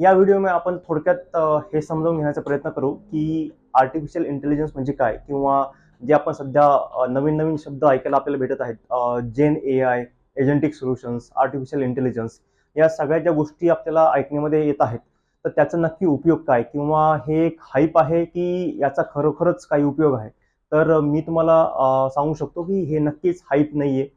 या व्हिडिओमध्ये आपण थोडक्यात हे समजावून घेण्याचा प्रयत्न करू की आर्टिफिशियल इंटेलिजन्स म्हणजे काय? किंवा जे आपण सध्या नवीन नवीन शब्द ऐकायला आपल्याला भेटत आहेत gen A I agentic solutions artificial intelligence या सगळ्या ज्या गोष्टी आपल्याला ऐकण्यामध्ये येत आहेत. तर त्याचा नक्की उपयोग काय? किंवा हे एक हाईप आहे की याचा खरोखरच काही उपयोग आहे? तर मी तुम्हाला सांगू शकतो की हे नक्कीच हाईप नाही आहे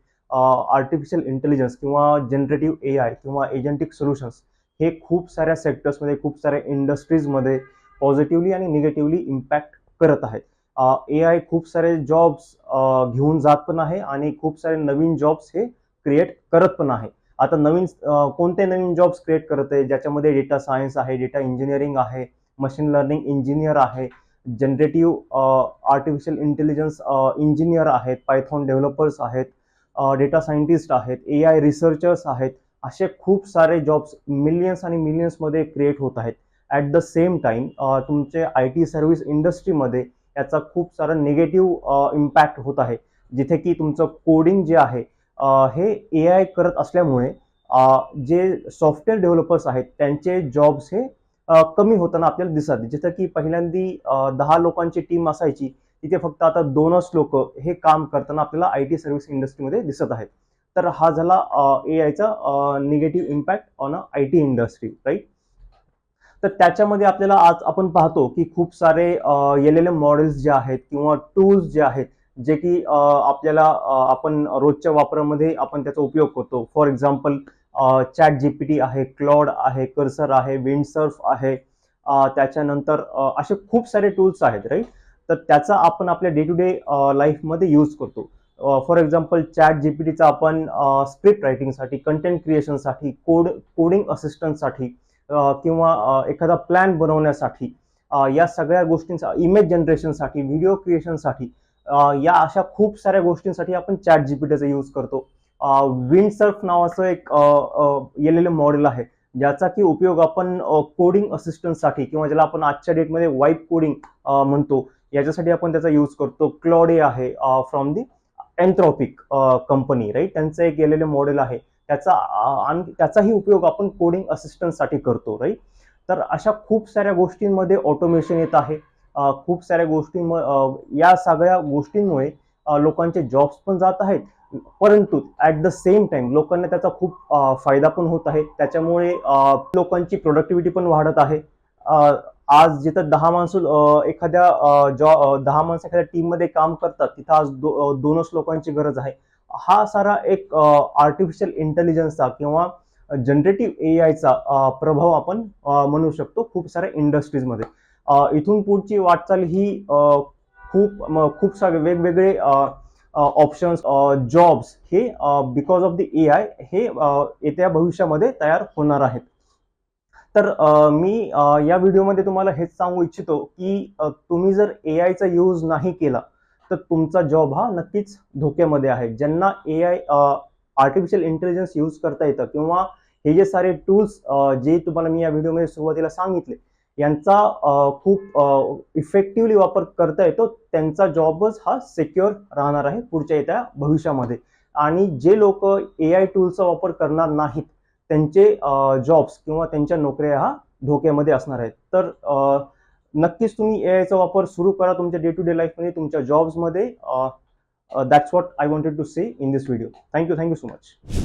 आर्टिफिशियल इंटेलिजन्स किंवा जनरेटिव्ह ए आय किंवा एजंटिक सोल्युशन्स हे खूप साऱ्या सेक्टर्समध्ये खूप साऱ्या इंडस्ट्रीजमध्ये पॉझिटिव्हली आणि निगेटिव्हली इम्पॅक्ट करत आहेत. ए आय खूप सारे जॉब्स घेऊन जात पण आहे आणि खूप सारे नवीन जॉब्स हे क्रिएट करत पण आहे. आता नवीन कोणते नवीन जॉब्स क्रिएट करत? आहे ज्याच्यामध्ये डेटा सायन्स आहे डेटा इंजिनिअरिंग आहे मशीन लर्निंग इंजिनियर आहे जनरेटिव्ह आर्टिफिशियल इंटेलिजन्स इंजिनियर आहेत पायथॉन डेव्हलपर्स आहेत डेटा सायंटिस्ट आहेत ए आय रिसर्चर्स आहेत असे खूप सारे जॉब्स मिलियन्स आणि मिलियन्समध्ये क्रिएट होत आहेत. ॲट द सेम टाईम तुमचे आय टी सर्व्हिस इंडस्ट्रीमध्ये याचा खूप सारा निगेटिव्ह इम्पॅक्ट होत आहे. जिथे की तुमचं कोडिंग जे आहे हे ए आय करत असल्यामुळे जे सॉफ्टवेअर डेव्हलपर्स आहेत त्यांचे जॉब्स हे कमी होताना आपल्याला दिसतात जिथं की पहिल्यांदी दहा लोकांची टीम असायची तिथे फक्त आता दोनच लोक हे काम करताना आपल्याला आय टी सर्व्हिस इंडस्ट्रीमध्ये दिसत आहेत. तर हा झाला ए आयचा negative impact on a I T industry right तर त्याच्यामध्ये आपल्याला आज आपण पाहतो की खूप सारे एल एल एम मॉडेल्स जे आहेत किंवा टूल्स जे आहेत जे की आपल्याला आपण रोजच्या वापरामध्ये आपण त्याचा उपयोग करतो. For example chat G P T आहे क्लॉड आहे कर्सर आहे विंडसर्फ आहे त्याच्यानंतर असे खूप सारे टूल्स आहेत राईट तर त्याचा आपण आपल्या डे टू डे लाईफमध्ये यूज करतो. For example chat G P टीचा आपण स्क्रिप्ट रायटिंगसाठी कंटेंट क्रिएशनसाठी कोड कोडिंग असिस्टंटसाठी किंवा एखादा प्लॅन बनवण्यासाठी या सगळ्या गोष्टींचा इमेज जनरेशनसाठी व्हिडिओ क्रिएशनसाठी या अशा खूप साऱ्या गोष्टींसाठी आपण चॅट जीपीटीचा यूज करतो. विंडसर्फ नावाचं एक येलेलं मॉडेल आहे ज्याचा की उपयोग आपण कोडिंग असिस्टंटसाठी किंवा ज्याला आपण आजच्या डेटमध्ये वाईप कोडिंग म्हणतो याच्यासाठी आपण त्याचा यूज करतो. क्लॉडे आहे from the Anthropic company right त्यांचं एक गेलेलं मॉडेल आहे. त्याचा आणि त्याचाही उपयोग आपण कोडिंग असिस्टंटसाठी करतो राईट तर अशा खूप साऱ्या गोष्टींमध्ये ऑटोमेशन येत आहे. खूप साऱ्या गोष्टींम या सगळ्या गोष्टींमुळे लोकांचे जॉब्स पण जात आहेत. परंतु ॲट द सेम टाइम लोकांना त्याचा खूप फायदा पण होत आहे. त्याच्यामुळे लोकांची प्रोडक्टिव्हिटी पण वाढत आहे. आज जिथं दहा माणसं एखाद्या जॉ दहा माणसं एखाद्या टीममध्ये काम करतात तिथं आज दो, दोनच लोकांची गरज आहे. हा सारा एक आर्टिफिशियल इंटेलिजन्सचा किंवा जनरेटिव्ह ए आयचा प्रभाव आपण म्हणू शकतो खूप साऱ्या इंडस्ट्रीजमध्ये इथून पुढची वाटचाल ही खूप खूप सारे वेगवेगळे ऑप्शन्स जॉब्स हे because of the A I हे येत्या भविष्यामध्ये तयार होणार आहेत. तर मी या व्हिडिओमध्ये तुम्हाला हेच सांगू इच्छितो की तुम्ही जर ए आयचा यूज नाही केला तर तुमचा जॉब हा नक्कीच धोक्यामध्ये आहे. ज्यांना A I artificial intelligence use करता येतं किंवा हे जे सारे टूल्स जे तुम्हाला मी या व्हिडिओमध्ये सुरुवातीला सांगितले यांचा खूप इफेक्टिव्हली वापर करता येतो त्यांचा जॉबच हा सिक्युअर राहणार आहे पुढच्या येत्या भविष्यामध्ये. आणि जे लोक ए आय टूलचा वापर करणार नाहीत त्यांचे जॉब्स किंवा त्यांच्या नोकऱ्या हा धोक्यामध्ये असणार आहेत. तर नक्कीच तुम्ही ए आयचा वापर सुरू करा तुमच्या डे टू डे लाईफमध्ये तुमच्या जॉब्समध्ये that's what I wanted to say in this video thank you thank you so much